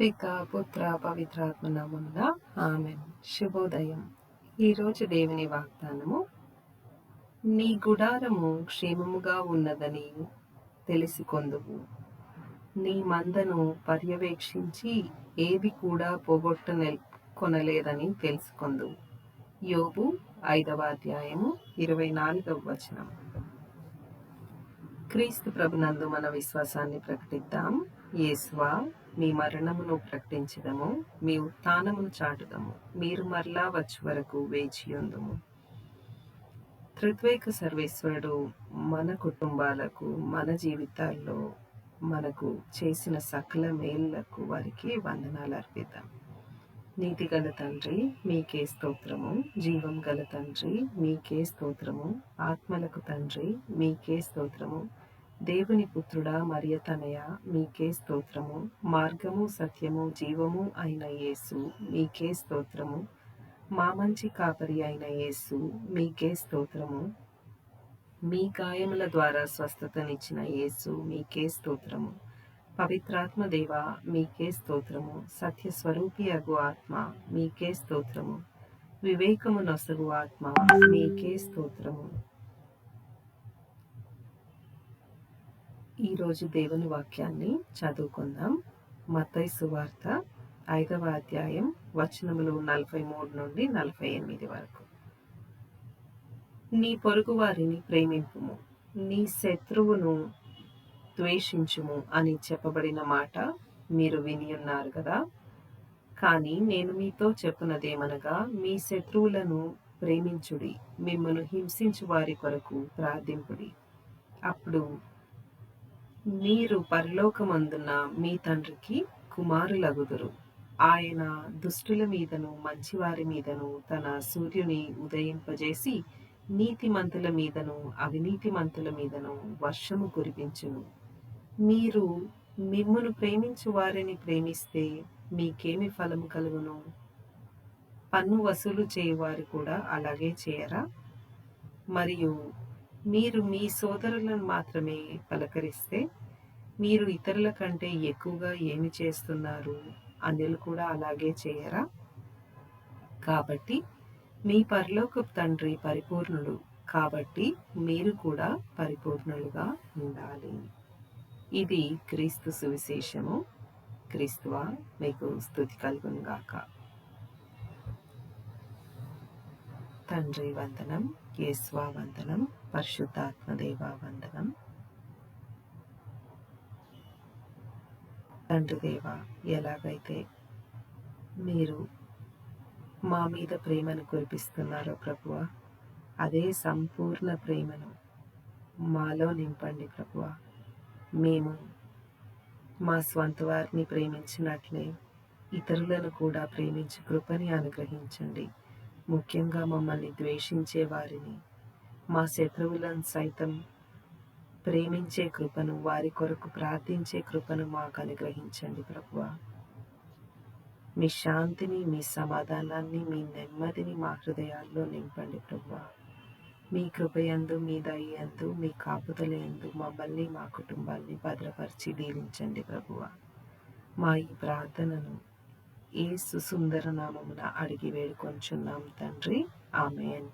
పిత పుత్ర పవిత్రాత్మ నామమున ఆమె శుభోదయం. ఈరోజు దేవుని వాగ్దానము నీ గుడారము క్షేమముగా ఉన్నదని తెలుసుకొందువు నీ మందను పర్యవేక్షించి ఏది కూడా పోగొట్ట కొనలేదని తెలుసుకొందువు యోబు ఐదవ అధ్యాయము ఇరవై నాలుగవ వచనం. క్రీస్తు ప్రభునందు మన విశ్వాసాన్ని ప్రకటిద్దాం. యేస్వా మీ మరణమును ప్రకటించడము మీ ఉత్థానమును చాటుదము మీరు మరలా వచ్చి వరకు వేచియుందుము త్రిత్వేక సర్వేశ్వరుడు మన కుటుంబాలకు మన జీవితాల్లో మనకు చేసిన సకల మేళ్ళకు వారికి వందనాలు అర్పిద్దాం. నీతి గల తండ్రి మీకే స్తోత్రము. జీవం గల తండ్రి మీకే స్తోత్రము. ఆత్మలకు తండ్రి మీకే స్తోత్రము. దేవుని పుత్రుడా మరియ తనయ మీకే స్తోత్రము. మార్గము సత్యము జీవము అయిన యేసు మీకే స్తోత్రము. మా మంచి కాపరి అయిన యేసు మీకే స్తోత్రము. మీ గాయముల ద్వారా స్వస్థతనిచ్చిన యేసు మీకే స్తోత్రము. పవిత్రాత్మ దేవ మీకే స్తోత్రము. సత్య స్వరూపి అగు ఆత్మ మీకే స్తోత్రము. వివేకము నొసగు ఆత్మ మీకే స్తోత్రము. ఈరోజు దేవుని వాక్యాన్ని చదువుకుందాం. మతై సువార్త ఐదవ అధ్యాయం వచనములు నలభై మూడు నుండి నలభై ఎనిమిది వరకు. నీ పొరుగు వారిని ప్రేమింపుము. నీ శత్రువును ద్వేషించుము అని చెప్పబడిన మాట మీరు విని ఉన్నారు కదా. కానీ నేను మీతో చెప్పినదేమనగా మీ శత్రువులను ప్రేమించుడి మిమ్మను హింసించు వారి కొరకు ప్రార్థింపుడి. అప్పుడు మీరు పరలోకమందున్న మీ తండ్రికి కుమారులగుదురు. ఆయన దుష్టుల మీదను మంచివారి మీదను తన సూర్యుని ఉదయింపజేసి నీతిమంతుల మీదను అవినీతిమంతుల మీదను వర్షము కురిపించును. మీరు మిమ్మును ప్రేమించు వారిని ప్రేమిస్తే మీకేమి ఫలము కలుగును? పన్ను వసూలు చేయవారు కూడా అలాగే చేయరా? మరియు మీరు మీ సోదరులను మాత్రమే పలకరిస్తే మీరు ఇతరుల కంటే ఎక్కువగా ఏమి చేస్తున్నారు? అన్యులు కూడా అలాగే చేయరా? కాబట్టి మీ పరలోక తండ్రి పరిపూర్ణుడు కాబట్టి మీరు కూడా పరిపూర్ణులుగా ఉండాలి. ఇది క్రీస్తు సువిశేషము. క్రీస్తువా మీకు స్థుతి కలుగునుగాక తండ్రి వందనం కేశ్వా వందనం పరిశుద్ధాత్మదేవ వందనం. తండ్రి దేవ ఎలాగైతే మీరు మా మీద ప్రేమను కురిపిస్తున్నారో ప్రభువ అదే సంపూర్ణ ప్రేమను మాలో నింపండి ప్రభువ. మేము మా స్వంత వారిని ప్రేమించినట్లే ఇతరులను కూడా ప్రేమించి కృపని అనుగ్రహించండి. ముఖ్యంగా మమ్మల్ని ద్వేషించే వారిని మా శత్రువులను సైతం ప్రేమించే కృపను వారి కొరకు ప్రార్థించే కృపను మాకు అనుగ్రహించండి ప్రభువ. మీ శాంతిని మీ సమాధానాన్ని మీ నెమ్మదిని మా హృదయాల్లో నింపండి ప్రభువ. మీ కృపయందు మీ దయ్యందు మీ కాపుదలయందు మమ్మల్ని మా కుటుంబాన్ని భద్రపరిచి దీవించండి ప్రభువ. మా ఈ ప్రార్థనను ఏ సుసుందర నామమున అడిగి వేడుకొంచున్నాం తండ్రి. ఆమెన్.